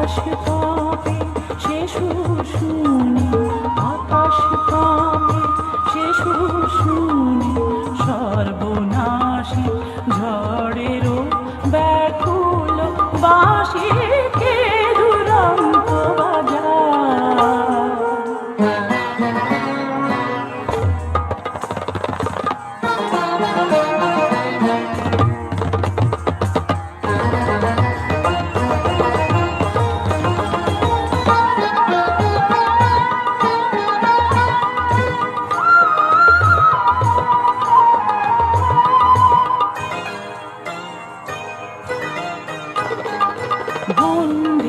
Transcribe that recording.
আকাশ কাঁপে সে সুর শুনে আকাশ কাঁপে সে সুর শুনে সর্বনাশী ঝড়েরও ব্যাকুল বাসী Oh.